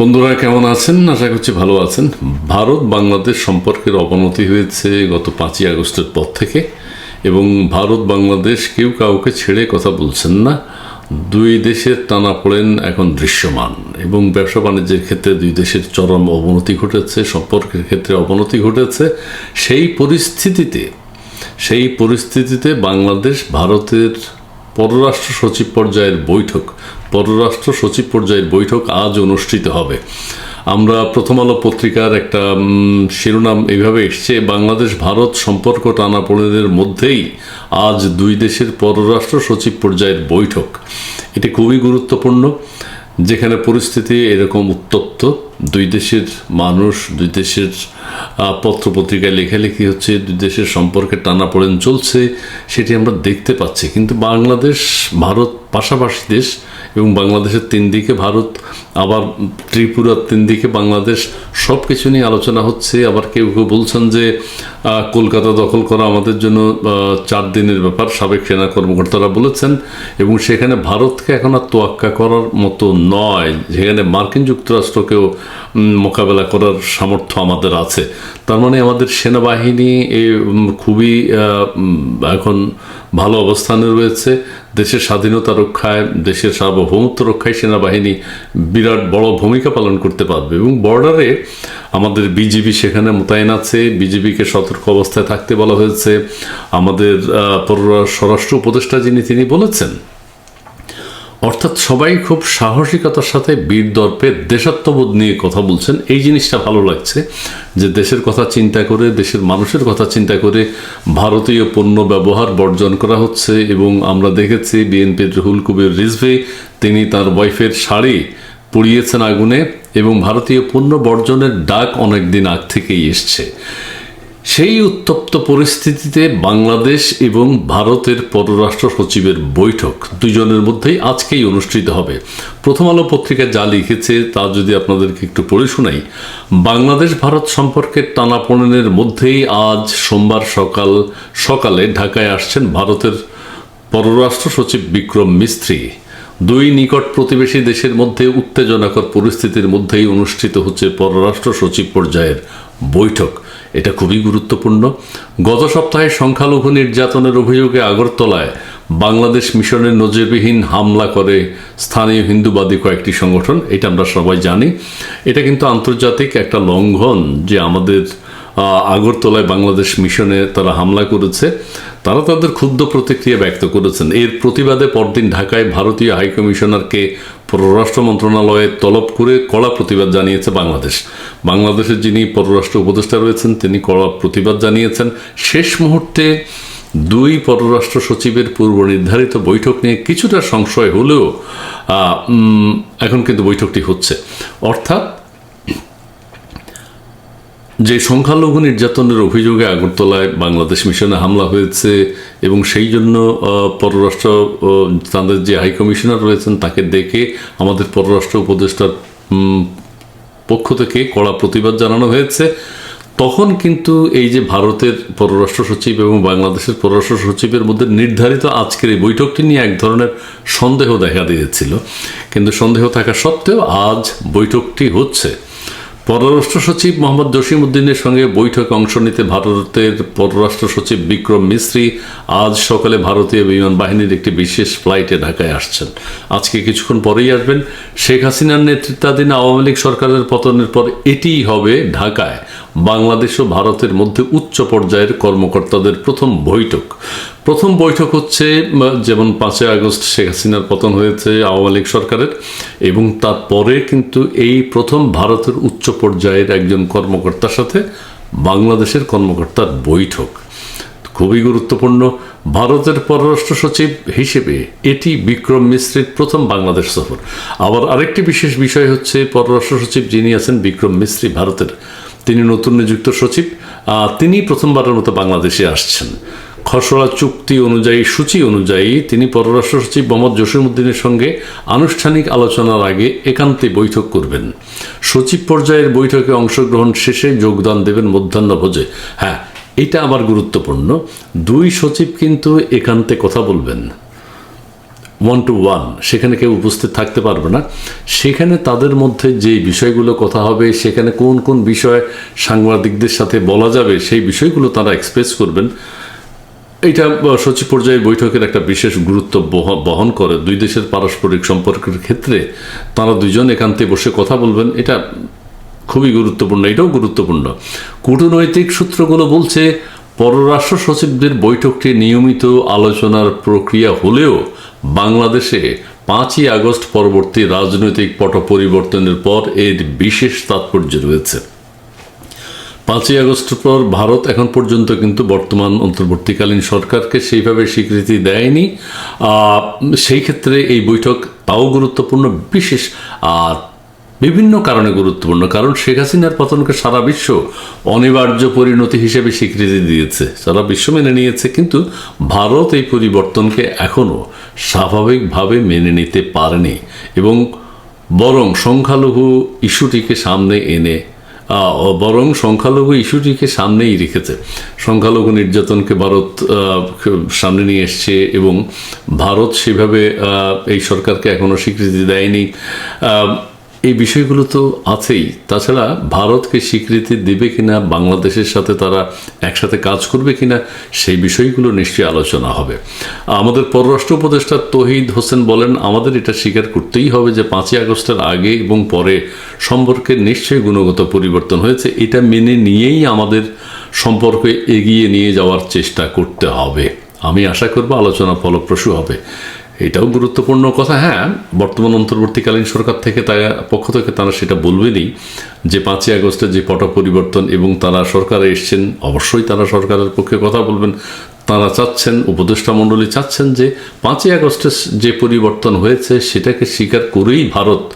বন্ধুরা, কেমন আছেন? আশা করছি ভালো আছেন। ভারত বাংলাদেশ সম্পর্কের অবনতি হয়েছে গত পাঁচই আগস্টের পর থেকে এবং ভারত বাংলাদেশ কেউ কাউকে ছেড়ে কথা বলছেন না। দুই দেশের টানাপোড়েন এখন দৃশ্যমান এবং ব্যবসা বাণিজ্যের ক্ষেত্রে দুই দেশের চরম অবনতি ঘটেছে, সম্পর্কের ক্ষেত্রে অবনতি ঘটেছে। সেই পরিস্থিতিতে সেই পরিস্থিতিতে বাংলাদেশ, ভারতের পররাষ্ট্র সচিব পর্যায়ের বৈঠক পররাষ্ট্র সচিব পর্যায়ের বৈঠক আজ অনুষ্ঠিত হবে। আমরা প্রথম আলো পত্রিকার একটা শিরোনাম এইভাবে এসছে, বাংলাদেশ ভারত সম্পর্ক টানাপোড়েনের মধ্যেই আজ দুই দেশের পররাষ্ট্র সচিব পর্যায়ের বৈঠক। এটি খুবই গুরুত্বপূর্ণ, যেখানে পরিস্থিতি এরকম উত্তপ্ত। দুই দেশের মানুষ, দুই দেশের পত্রপত্রিকায় লেখালেখি হচ্ছে, দুই দেশের সম্পর্কে টানাপোড়েন চলছে, সেটি আমরা দেখতে পাচ্ছি। কিন্তু বাংলাদেশ, ভারত পাশাপাশি দেশ এবং বাংলাদেশের তিন দিকে ভারত, আবার ত্রিপুরার তিন দিকে বাংলাদেশ সব কিছু নিয়ে আলোচনা হচ্ছে। আবার কেউ কেউ বলছেন যে কলকাতা দখল করা আমাদের জন্য চার দিনের ব্যাপার, সাবেক সেনা কর্মকর্তারা বলেছেন। এবং সেখানে ভারতকে এখন আর তোয়াক্কা করার মতো নয়। যেখানে মার্কিন যুক্তরাষ্ট্রকেও মোকাবেলা করার সামর্থ্য আমাদের আছে। তার মানে আমাদের সেনাবাহিনী খুবই এখন ভালো অবস্থানে রয়েছে। দেশের স্বাধীনতা রক্ষায়, দেশের সার্বভৌমত্ব রক্ষায় সেনাবাহিনী বিরাট বড় ভূমিকা পালন করতে পারবে এবং বর্ডারে আমাদের বিজিবি সেখানে মোতায়েন আছে। বিজিবিকে সতর্ক অবস্থায় থাকতে বলা হয়েছে। আমাদের পররাষ্ট্র স্বরাষ্ট্র উপদেষ্টা যিনি, তিনি বলেছেন অর্থাৎ সবাই খুব সাহসিকতার সাথে বীর দর্পে দেশাত্মবোধ নিয়ে কথা বলছেন। এই জিনিসটা ভালো লাগছে যে দেশের কথা চিন্তা করে, দেশের মানুষের কথা চিন্তা করে ভারতীয় পণ্য ব্যবহার বর্জন করা হচ্ছে এবং আমরা দেখেছি বিএনপির রুহুল কবির রিজভি, তিনি তার ওয়াইফের শাড়ি পুড়িয়েছেন আগুনে এবং ভারতীয় পণ্য বর্জনের ডাক অনেক দিন আগ থেকেই এসছে। সেই উত্তপ্ত পরিস্থিতিতে বাংলাদেশ এবং ভারতের পররাষ্ট্র সচিবের বৈঠক দুজনের মধ্যেই আজকেই অনুষ্ঠিত হবে। প্রথম আলো পত্রিকা যা লিখেছে তা যদি আপনাদেরকে একটু পড়ে শোনাই বাংলাদেশ ভারত সম্পর্কের টানাপোড়েনের মধ্যেই আজ সোমবার সকাল, সকালে ঢাকায় আসছেন ভারতের পররাষ্ট্র সচিব বিক্রম মিস্ত্রি। দুই নিকট প্রতিবেশী দেশের মধ্যে উত্তেজনাকর পরিস্থিতির মধ্যেই অনুষ্ঠিত হচ্ছে পররাষ্ট্র সচিব পর্যায়ের বৈঠক। এটা খুবই গুরুত্বপূর্ণ। গত সপ্তাহে সংখ্যালঘু নির্যাতনের অভিযোগে আগরতলায় বাংলাদেশ মিশনের নজিরবিহীন হামলা করে স্থানীয় হিন্দুবাদী কয়েকটি সংগঠন, এটা আমরা সবাই জানি। এটা কিন্তু আন্তর্জাতিক একটা লঙ্ঘন যে আমাদের আগরতলায় বাংলাদেশ মিশনে তারা হামলা করেছে। তারা তাদের ক্ষুব্ধ প্রতিক্রিয়া ব্যক্ত করেছেন। এর প্রতিবাদে পরদিন ঢাকায় ভারতীয় হাইকমিশনারকে পররাষ্ট্র মন্ত্রণালয়ে তলব করে কড়া প্রতিবাদ জানিয়েছে বাংলাদেশ। বাংলাদেশের যিনি পররাষ্ট্র উপদেষ্টা রয়েছেন, তিনি কড়া প্রতিবাদ জানিয়েছেন। শেষ মুহূর্তে দুই পররাষ্ট্র সচিবের পূর্ব নির্ধারিত বৈঠক নিয়ে কিছুটা সংশয় হলেও এখন কিন্তু বৈঠকটি হচ্ছে। অর্থাৎ যে সংখ্যালঘু নির্যাতনের অভিযোগে আগরতলায় বাংলাদেশ মিশনে হামলা হয়েছে এবং সেই জন্য পররাষ্ট্র তাদের যে হাই কমিশনার রয়েছেন তাকে ডেকে আমাদের পররাষ্ট্র উপদেষ্টার পক্ষ থেকে কড়া প্রতিবাদ জানানো হয়েছে। তখন কিন্তু এই যে ভারতের পররাষ্ট্র সচিব এবং বাংলাদেশের পররাষ্ট্র সচিবের মধ্যে নির্ধারিত আজকের এই বৈঠকটি নিয়ে এক ধরনের সন্দেহ দেখা দিয়েছিল। কিন্তু সন্দেহ থাকা সত্ত্বেও আজ বৈঠকটি হচ্ছে। পররাষ্ট্র সচিব মোহাম্মদ জসিম উদ্দিনের সঙ্গে বৈঠকে অংশ নিতে ভারতের পররাষ্ট্র সচিব বিক্রম মিস্ত্রি আজ সকালে ভারতীয় বিমান বাহিনীর একটি বিশেষ ফ্লাইটে ঢাকায় আসছেন। আজকে কিছুক্ষণ পরেই আসবেন। শেখ হাসিনার নেতৃত্বাধীন আওয়ামী লীগ সরকারের পতনের পর এটিই হবে ঢাকায়। বাংলাদেশ ও ভারতের মধ্যে উচ্চ পর্যায়ের কর্মকর্তাদের প্রথম বৈঠক। প্রথম বৈঠক হচ্ছে যেমন পাঁচই আগস্ট শেখ হাসিনার পতন হয়েছে আওয়ামী লীগ সরকারের, এবং তারপরে কিন্তু এই প্রথম ভারতের উচ্চ পর্যায়ের একজন কর্মকর্তার সাথে বাংলাদেশের কর্মকর্তার বৈঠক। খুবই গুরুত্বপূর্ণ। ভারতের পররাষ্ট্র সচিব হিসেবে এটি বিক্রম মিশ্রের প্রথম বাংলাদেশ সফর। আবার আরেকটি বিশেষ বিষয় হচ্ছে, পররাষ্ট্র সচিব যিনি আছেন বিক্রম মিশ্রী ভারতের তিনি নতুন নিযুক্ত সচিব তিনি প্রথমবারের মতো বাংলাদেশে আসছেন। খসড়া চুক্তি অনুযায়ী, সূচি অনুযায়ী তিনি পররাষ্ট্র সচিব মোহাম্মদ জসিমউদ্দিনের সঙ্গে আনুষ্ঠানিক আলোচনার আগে একান্তে বৈঠক করবেন। সচিব পর্যায়ের বৈঠকে অংশগ্রহণ শেষে যোগদান দেবেন মধ্যাহ্নভোজে হ্যাঁ এটা আবার গুরুত্বপূর্ণ। দুই সচিব কিন্তু একান্তে কথা বলবেন। ওয়ান টু ওয়ান সেখানে কেউ উপস্থিত থাকতে পারবে না। সেখানে তাদের মধ্যে যে বিষয়গুলো কথা হবে, সেখানে কোন কোন বিষয় সাংবাদিকদের সাথে বলা যাবে, সেই বিষয়গুলো তারা এক্সপ্রেস করবেন। এটা সচিব পর্যায়ের বৈঠকের একটা বিশেষ গুরুত্ব বহ- বহন করে। দুই দেশের পারস্পরিক সম্পর্কের ক্ষেত্রে তারা দুজন একান্তে বসে কথা বলবেন, এটা খুবই গুরুত্বপূর্ণ, এটাও গুরুত্বপূর্ণ। কূটনৈতিক সূত্রগুলো বলছে, পররাষ্ট্র সচিবদের বৈঠকটি নিয়মিত আলোচনার প্রক্রিয়া হলেও বাংলাদেশে পাঁচই আগস্ট পরবর্তী রাজনৈতিক পট পরিবর্তনের পর এর বিশেষ তাৎপর্য রয়েছে। পাঁচই আগস্ট পর ভারত এখন পর্যন্ত কিন্তু বর্তমান অন্তর্বর্তীকালীন সরকারকে সেইভাবে স্বীকৃতি দেয়নি। সেই ক্ষেত্রে এই বৈঠক তাও গুরুত্বপূর্ণ, বিশেষ আর বিভিন্ন কারণে গুরুত্বপূর্ণ। কারণ শেখ হাসিনার পতনকে সারা বিশ্ব অনিবার্য পরিণতি হিসেবে স্বীকৃতি দিয়েছে। সারা বিশ্ব মেনে নিয়েছে, কিন্তু ভারত এই পরিবর্তনকে এখনও স্বাভাবিকভাবে মেনে নিতে পারেনি এবং বরং সংখ্যালঘু ইস্যুটিকে সামনে এনে বরং সংখ্যালঘু ইস্যুটিকে সামনেই রেখেছে। সংখ্যালঘু নির্যাতনকে ভারত সামনে নিয়ে এসছে এবং ভারত সেভাবে এই সরকারকে এখনও স্বীকৃতি দেয়নি। এই বিষয়গুলো তো আছেই। তাছাড়া ভারতকে স্বীকৃতি দেবে কিনা, বাংলাদেশের সাথে তারা একসাথে কাজ করবে কিনা, সেই বিষয়গুলো নিশ্চয়ই আলোচনা হবে। আমাদের পররাষ্ট্র উপদেষ্টা তহিদ হোসেন বলেন, আমাদের এটা স্বীকার করতেই হবে যে পাঁচই আগস্টের আগে এবং পরে সম্পর্কে নিশ্চয়ই গুণগত পরিবর্তন হয়েছে। এটা মেনে নিয়েই আমাদের সম্পর্কে এগিয়ে নিয়ে যাওয়ার চেষ্টা করতে হবে। আমি আশা করব আলোচনা ফলপ্রসূ হবে। এটাও গুরুত্বপূর্ণ কথা হ্যাঁ বর্তমান অন্তর্বর্তীকালীন সরকার থেকে তারা, পক্ষ থেকে তারা সেটা বলবেনই যে পাঁচই আগস্টের যে পট পরিবর্তন এবং তারা সরকারে এসছেন, অবশ্যই তারা সরকারের পক্ষে কথা বলবেন। তারা চাচ্ছেন, উপদেষ্টা মণ্ডলী চাচ্ছেন যে পাঁচই আগস্টের যে পরিবর্তন হয়েছে সেটাকে স্বীকার করেই ভারত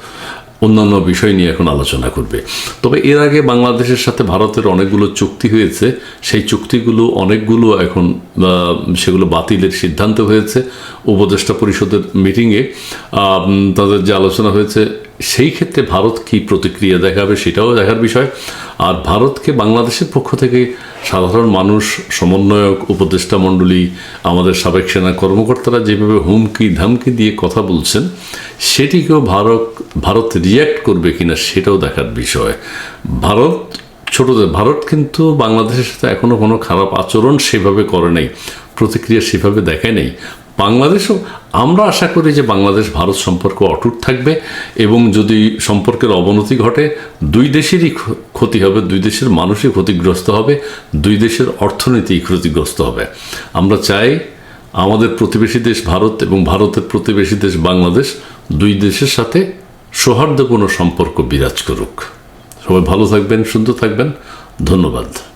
অন্যান্য বিষয় নিয়ে এখন আলোচনা করবে। তবে এর আগে বাংলাদেশের সাথে ভারতের অনেকগুলো চুক্তি হয়েছে। সেই চুক্তিগুলো অনেকগুলো এখন সেগুলো বাতিলের সিদ্ধান্ত হয়েছে। উপদেষ্টা পরিষদের মিটিংয়ে তাদের যে আলোচনা হয়েছে সেই ক্ষেত্রে ভারত কি প্রতিক্রিয়া দেখাবে সেটাও দেখার বিষয়। আর ভারতকে বাংলাদেশের পক্ষ থেকে সাধারণ মানুষ, সমন্বয়ক, উপদেষ্টা মণ্ডলী, আমাদের সাবেক সেনা কর্মকর্তারা যেভাবে হুমকি, ধামকি দিয়ে কথা বলছেন, সেটিকেও ভারত ভারত রিয়্যাক্ট করবে কিনা সেটাও দেখার বিষয়। ভারত ছোটদের ভারত কিন্তু বাংলাদেশের সাথে এখনও কোনো খারাপ আচরণ সেভাবে করে নাই, প্রতিক্রিয়া সেভাবে দেখায় নেই। বাংলাদেশও, আমরা আশা করি যে বাংলাদেশ, ভারত সম্পর্ক অটুট থাকবে এবং যদি সম্পর্কের অবনতি ঘটে, দুই দেশেরই ক্ষতি হবে, দুই দেশের মানুষই ক্ষতিগ্রস্ত হবে, দুই দেশের অর্থনীতি ক্ষতিগ্রস্ত হবে। আমরা চাই আমাদের প্রতিবেশী দেশ ভারত এবং ভারতের প্রতিবেশী দেশ বাংলাদেশ দুই দেশের সাথে সৌহার্দ্যপূর্ণ সম্পর্ক বিরাজ করুক। সবাই ভালো থাকবেন সুন্দর থাকবেন। ধন্যবাদ।